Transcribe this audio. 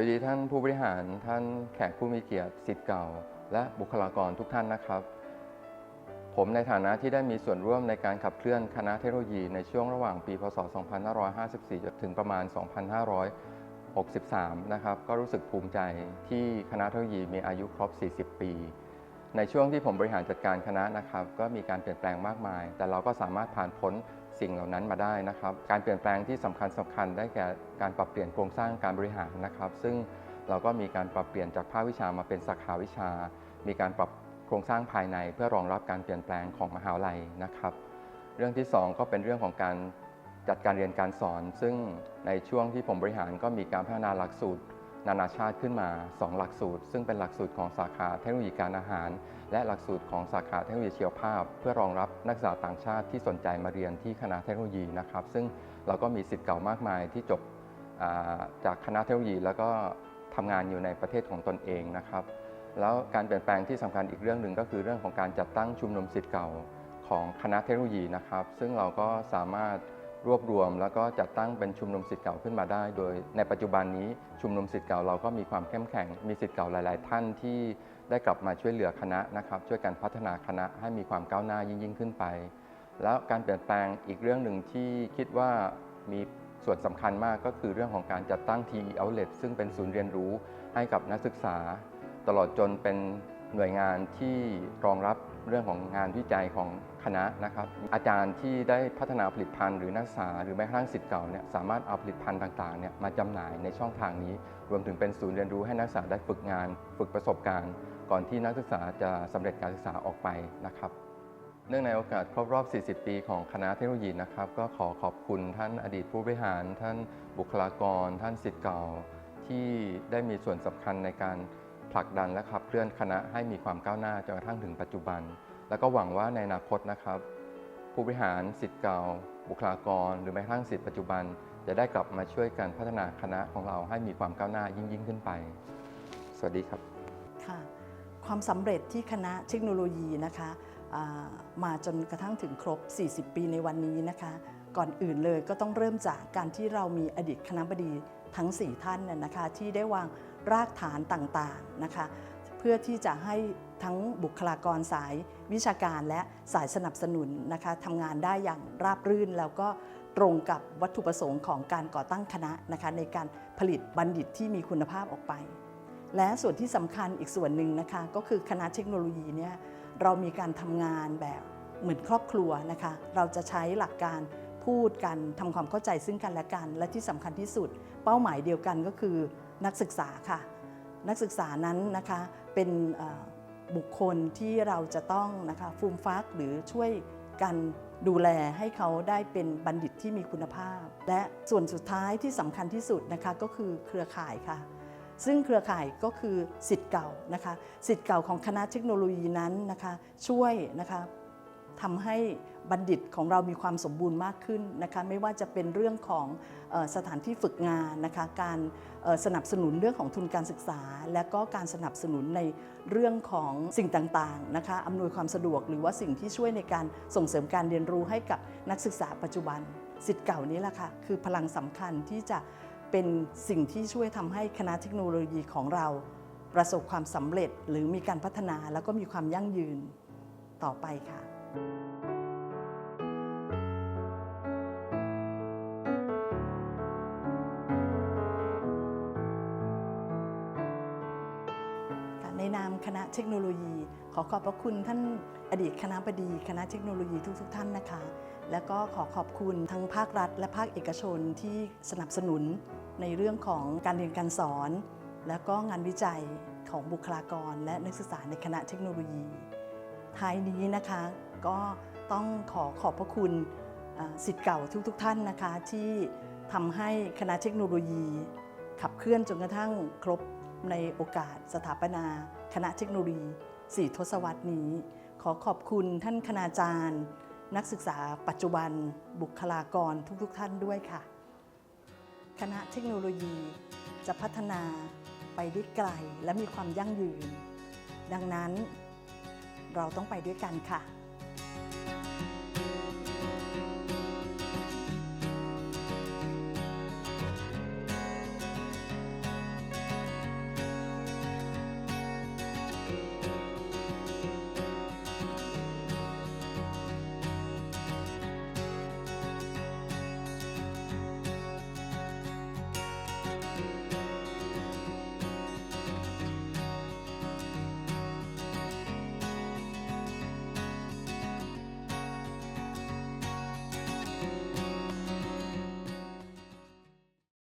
วัสดีท่านผู้บริหารท่านแขกผู้มีเกียรติสิทธิ์เก่า และบุคลากรทุกท่านนะครับ ผมในฐานะที่ได้มีส่วนร่วมในการขับเคลื่อนคณะเทคโนโลยีในช่วงระหว่างปี พศ 2554 จนถึงประมาณ 2563 นะครับ ก็รู้สึกภูมิใจที่คณะเทคโนโลยีมีอายุครบ 40 ปี ในช่วงที่ผมบริหารจัดการคณะนะครับ ก็มีการเปลี่ยนแปลงมากมาย แต่เราก็สามารถผ่านพ้น สิ่งเหล่านั้นมาได้นะครับ การเปลี่ยนแปลงที่สำคัญสำคัญได้แก่การปรับเปลี่ยนโครงสร้างการบริหารนะครับ ซึ่งเราก็มีการปรับเปลี่ยนจากภาควิชามาเป็นสาขาวิชา มีการปรับโครงสร้างภายใน เพื่อรองรับการเปลี่ยนแปลงของมหาวิทยาลัยนะครับ เรื่องที่สองก็เป็นเรื่องของการจัดการเรียนการสอน ซึ่งในช่วงที่ผมบริหารก็มีการพัฒนาหลักสูตร นานาชาติขึ้นมา 2 หลักสูตร ซึ่งเป็นหลักสูตรของสาขาเทคโนโลยีการอาหาร และหลักสูตรของสาขาเทคโนโลยีชีวภาพ เพื่อรองรับนักศึกษาต่างชาติที่สนใจมาเรียนที่คณะเทคโนโลยีนะครับ ซึ่งเราก็มีสิทธิ์เก่ามากมายที่จบาจากคณะเทคโนโลยี แล้วก็ทำงานอยู่ในประเทศของตนเองนะครับ แล้วการเปลี่ยนแปลงที่สำคัญอีกเรื่องหนึ่งก็คือเรื่องของการจัดตั้งชุมนุมสิทธิ์เก่าของคณะเทคโนโลยีนะครับ ซึ่งเราก็สามารถ รวบรวม แล้วก็จัดตั้งเป็นชุมนุมสิทธิ์เก่าขึ้นมาได้ โดยในปัจจุบันนี้ชุมนุมสิทธิ์เก่าเราก็มีความเข้มแข็ง มีสิทธิ์เก่าหลาย ๆ ท่านที่ได้กลับมาช่วยเหลือคณะนะครับ ช่วยกันพัฒนาคณะให้มีความก้าวหน้ายิ่งยิ่งขึ้นไป แล้วการเปลี่ยนแปลงอีกเรื่องหนึ่งที่คิดว่ามีส่วนสำคัญมากก็คือเรื่องของการจัดตั้ง TE Outlet ซึ่งเป็นศูนย์เรียนรู้ให้กับนักศึกษา ตลอดจนเป็น หน่วยงานที่รองรับเรื่องของงานวิจัยของคณะนะครับ อาจารย์ที่ได้พัฒนาผลิตภัณฑ์หรือนักศึกษาหรือแม้กระทั่งสิทธิ์เก่าเนี่ยสามารถเอาผลิตภัณฑ์ต่างๆเนี่ยมาจำหน่ายในช่องทางนี้ รวมถึงเป็นศูนย์เรียนรู้ให้นักศึกษาได้ฝึกงาน ฝึกประสบการณ์ ก่อนที่นักศึกษาจะสำเร็จการศึกษาออกไปนะครับ เนื่องในโอกาสครบรอบ 40 ปีของคณะเทคโนโลยีนะครับ ก็ขอขอบคุณท่านอดีตผู้บริหาร ท่านบุคลากร ท่านสิทธิ์เก่า ที่ได้มีส่วนสำคัญในการ ผลักดันและขับเคลื่อนคณะให้มีความก้าวหน้าจนกระทั่งถึงปัจจุบัน แล้วก็หวังว่าในอนาคตนะครับ ผู้บริหารสิทธิ์เก่า บุคลากร หรือแม้กระทั่งสิทธิ์ปัจจุบัน จะได้กลับมาช่วยกันพัฒนาคณะของเราให้มีความก้าวหน้ายิ่งยิ่งขึ้นไป สวัสดีครับค่ะความสำเร็จที่คณะเทคโนโลยีนะคะามาจนกระทั่งถึงครบ 40 ปีในวันนี้นะคะ ก่อนอื่นเลยก็ต้องเริ่มจากการที่เรามีอดีตคณะบดี ทั้ง 4 ท่านน่ะนะคะที่ได้วางรากฐานต่างๆนะคะเพื่อที่จะให้ทั้งบุคลากรสายวิชาการและสายสนับสนุนนะคะทำงานได้อย่างราบรื่นแล้วก็ตรงกับวัตถุประสงค์ของการก่อตั้งคณะนะคะในการผลิตบัณฑิตที่มีคุณภาพออกไป และส่วนที่สำคัญอีกส่วนหนึ่งนะคะก็คือคณะเทคโนโลยีเนี่ยเรามีการทำงานแบบเหมือนครอบครัวนะคะเราจะใช้หลักการพูดกันทำความเข้าใจซึ่งกันและกัน และที่สำคัญที่สุด เป้าหมายเดียวกันก็คือนักศึกษาค่ะ นักศึกษานั้นนะคะเป็นบุคคลที่เราจะต้องนะคะฟูมฟักหรือช่วยกันดูแลให้เขาได้เป็นบัณฑิตที่มีคุณภาพ และส่วนสุดท้ายที่สำคัญที่สุดนะคะก็คือเครือข่ายค่ะ ซึ่งเครือข่ายก็คือสิทธิ์เก่านะคะสิทธิ์เก่าของคณะเทคโนโลยีนั้นนะคะช่วยนะคะทำให้ บัณฑิตของเรามีความสมบูรณ์มากขึ้นนะคะไม่ว่าจะเป็นเรื่องของสถานที่ฝึกงานนะคะการสนับสนุนเรื่องของทุนการศึกษา และก็การสนับสนุนในเรื่องของสิ่งต่างๆนะคะอำนวยความสะดวกหรือว่าสิ่งที่ช่วยในการส่งเสริมการเรียนรู้ให้กับนักศึกษาปัจจุบันสิทธิ์เก่านี้แหละค่ะคือพลังสำคัญที่จะเป็นสิ่งที่ช่วยทำให้คณะเทคโนโลยีของเรา ประสบความสำเร็จหรือมีการพัฒนาแล้วก็มีความยั่งยืนต่อไปค่ะ นนามคณะเทคโนโลยี ขอขอบพระคุณท่านอดีตคณะบดี คณะเทคโนโลยีทุกๆทท่านนะคะ แล้วก็ขอขอบคุณทั้งภาครัฐ และภาคเอกชนที่สนับสนุนในเรื่องของการเรียนการสอน แล้วก็งานวิจัยของบุคลากร และนักศึกษาในคณะเทคโนโลยี ท้ายนี้นะคะก็ต้องขอขอบพระคุณสิทธิ์เก่าทุกๆทท่านนะคะที่ทำให้คณะเทคโนโลยี ขับเคลื่อนจนกระทั่งครบในโอกาสสถาปนา คณะเทคโนโลยี4ทศวรรษนี้ ขอขอบคุณท่านคณาจารย์ นักศึกษาปัจจุบัน บุคลากรทุกๆทท่านด้วยค่ะ คณะเทคโนโลยีจะพัฒนาไปได้ไกลและมีความยั่งยืน ดังนั้นเราต้องไปด้วยกันค่ะ